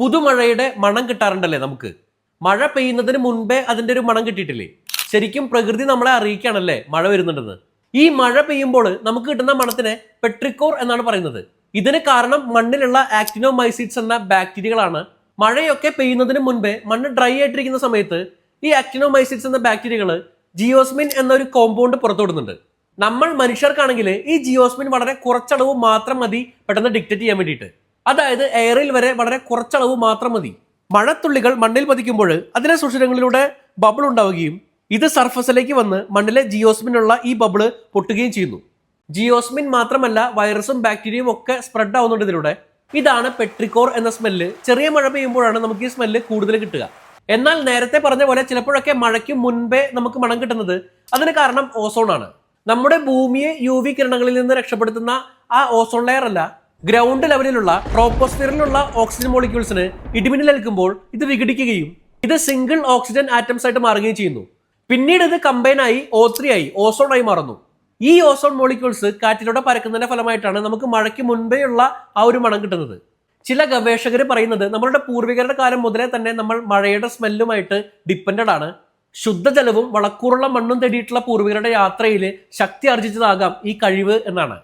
പുതുമഴയുടെ മണം കിട്ടാറുണ്ടല്ലേ നമുക്ക്? മഴ പെയ്യുന്നതിന് മുൻപേ അതിന്റെ ഒരു മണം കിട്ടിയിട്ടില്ലേ? ശരിക്കും പ്രകൃതി നമ്മളെ അറിയിക്കുകയാണല്ലേ മഴ വരുന്നുണ്ടെന്ന്? ഈ മഴ പെയ്യുമ്പോൾ നമുക്ക് കിട്ടുന്ന മണത്തിനെ പെട്രിക്കോർ എന്നാണ് പറയുന്നത്. ഇതിന് കാരണം മണ്ണിലുള്ള ആക്ടിനോമൈസിറ്റ്സ് എന്ന ബാക്ടീരിയകളാണ്. മഴയൊക്കെ പെയ്യുന്നതിന് മുൻപേ മണ്ണ് ഡ്രൈ ആയിട്ടിരിക്കുന്ന സമയത്ത് ഈ ആക്ടിനോമൈസിറ്റ്സ് എന്ന ബാക്ടീരിയകൾ ജിയോസ്മിൻ എന്നൊരു കോമ്പൗണ്ട് പുറത്തുവിടുന്നുണ്ട്. നമ്മൾ മനുഷ്യർക്കാണെങ്കിൽ ഈ ജിയോസ്മിൻ വളരെ കുറച്ചളവ് മാത്രം മതി പെട്ടെന്ന് ഡിക്റ്റേറ്റ് ചെയ്യാൻ വേണ്ടിയിട്ട്. അതായത് എയറിൽ വരെ വളരെ കുറച്ചളവ് മാത്രം മതി. മഴത്തുള്ളികൾ മണ്ണിൽ പതിക്കുമ്പോൾ അതിലെ സുഷിരങ്ങളിലൂടെ ബബിൾ ഉണ്ടാവുകയും ഇത് സർഫസിലേക്ക് വന്ന് മണ്ണിലെ ജിയോസ്മിനുള്ള ഈ ബബിൾ പൊട്ടുകയും ചെയ്യുന്നു. ജിയോസ്മിൻ മാത്രമല്ല വൈറസും ബാക്ടീരിയയും ഒക്കെ സ്പ്രെഡ് ആവുന്നുണ്ട് ഇതിലൂടെ. ഇതാണ് പെട്രിക്കോർ എന്ന സ്മെല്ല് ചെറിയ മഴ പെയ്യുമ്പോഴാണ് നമുക്ക് ഈ സ്മെല്ല് കൂടുതൽ കിട്ടുക. എന്നാൽ നേരത്തെ പറഞ്ഞ പോലെ ചിലപ്പോഴൊക്കെ മഴയ്ക്ക് മുൻപേ നമുക്ക് മണം കിട്ടുന്നത് അതിന് കാരണം ഓസോൺ ആണ്. നമ്മുടെ ഭൂമിയെ യു വി കിരണങ്ങളിൽ നിന്ന് രക്ഷപ്പെടുത്തുന്ന ആ ഓസോൺ ലെയർ അല്ല ഗ്രൗണ്ട് ലെവലിലുള്ള ട്രോപ്പോസ്ഫിയറിലുള്ള ഓക്സിജൻ മോളിക്യൂൾസിന് ഇടിമിന്നലേൽക്കുമ്പോൾ ഇത് വിഘടിക്കുകയും ഇത് സിംഗിൾ ഓക്സിജൻ ആറ്റംസ് ആയിട്ട് മാറുകയും ചെയ്യുന്നു. പിന്നീട് ഇത് കമ്പൈൻ ആയി ഓ ത്രീ ആയി ഓസോൺ ആയി മാറുന്നു. ഈ ഓസോൺ മോളിക്യൂൾസ് കാറ്റിലൂടെ പരക്കുന്നതിന്റെ ഫലമായിട്ടാണ് നമുക്ക് മഴയ്ക്ക് മുൻപേയുള്ള ആ ഒരു മണം കിട്ടുന്നത്. ചില ഗവേഷകർ പറയുന്നത് നമ്മളുടെ പൂർവികരുടെ കാലം മുതലേ തന്നെ നമ്മൾ മഴയുടെ സ്മെല്ലുമായിട്ട് ഡിപ്പെൻഡഡ് ആണ്. ശുദ്ധജലവും വളക്കൂറുള്ള മണ്ണും തേടിയിട്ടുള്ള പൂർവികരുടെ യാത്രയിൽ ശക്തി ആർജിച്ചതാകാം ഈ കഴിവ് എന്നാണ്.